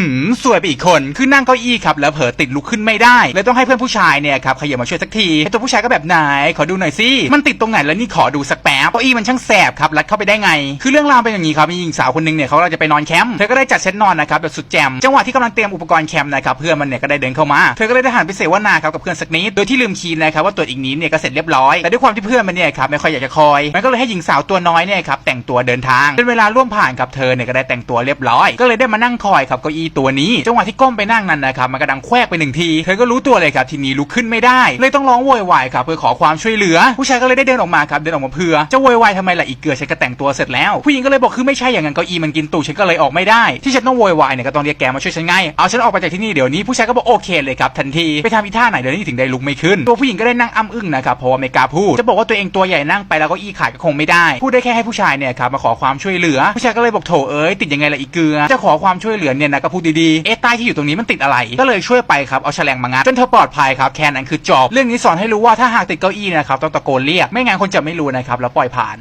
หืมสวยไปอีกคนคือนั่งเก้าอี้ครับแล้วเผลอติดลุกขึ้นไม่ได้เลยต้องให้เพื่อนผู้ชายเนี่ยครับขยับมาช่วยสักทีไอตัวผู้ชายก็แบบไหนขอดูหน่อยสิมันติดตรงไหนแล้วนี่ขอดูสักแป๊บเก้าอี้มันช่างแสบครับรัดเข้าไปได้ไง คือเรื่องราวเป็นอย่างนี้ครับมีหญิงสาวคนนึงเนี่ยเขาเราจะไปนอนแคมป์เธอก็ได้จัดเซตนอนนะครับแบบสุดแจมจังหวะที่กำลังเตรียมอุปกรณ์แคมป์นะครับเพื่อนมันเนี่ยก็ได้เดินเข้ามาเธอก็ได้หันไปเสวนาครับกับเพื่อนสักนิดโดยที่ลืมคีย์นะครับว่าตรวอีกนิดเนี่ยก็เสร็จเรียบร้อยแต่ด้วยความที่เพื่อนมันเนี่ยครับไม่ค่อยอยากจะคอยมันก็เลยให้หญิงสาวตัวน้อยเนี่ยครับแต่งตัวเดินทางจนเวลาล่วงผ่านครับเธอเนี่ยก็ได้แต่งตัวเรียบร้อยก็เลยได้มานั่งคอยครับเก้าอีีตัวนี้จังหวะที่ก้มไปนั่งนั้นนะครับมันก็ดังแควกไปหนึ่งทีเธอก็รู้ตัวเลยครับทีนี้ลุกขึ้นไม่ได้ เลยต้องร้องโวยวายครับเพื่อขอความช่วยเหลือ ผู้ชายก็เลยได้เดินออกมาครับเดินออกมาเพื่อจะโวยวายทำไมล่ะอีกเกลือฉันก็แต่งตัวเสร็จแล้วผู้หญิงก็เลยบอกคือไม่ใช่อย่างนั้นเก้าอี้มันกินตูดฉันก็เลยออกไม่ได้ ที่ฉันต้องโวยวายเนี่ยก็ต้องเรียกแกมาช่วยฉันไงเอาฉันออกไปจากที่นี่เดี๋ยวนี้ผู้ชายก็บอกโอเคเลยครับทันทีไปทำอีท่าไหนเดี๋ยวนี้ถึงได้ลุกไม่ขึ้น ตัวผู้หญิงก็ได้นั่งอ้ำอึ้งนะครับเพราะว่าไม่กล้าพูดจะบอกว่าตัวเองตัวใหญ่นั่งไปแล้วก็อี้ขาดก็คงไม่ได้พูดได้แค่ให้ผู้ชายเนี่ยครับมาขอความช่วยเหลือ ผู้ชายก็เลยบอกโถเอ้ยติดยังไงล่ะอีเกลือจะขอความช่วยเหลือเนี่ยนะก็พูดดีๆ เอ๊ะใต้ที่อยู่ตรงนี้มันติดอะไร ก็เลยช่วยไปครับ เอาแฉลงมางัดจนเธอปลอดภัยครับ แค่นั้นคือจบ เรื่องนี้สอนให้รู้ว่าถ้าหากติดเก้าอี้นะครับต้องตะโกนเรียก ไม่งั้นคนจะไม่รู้นะครับแล้วปล่อยผ่าน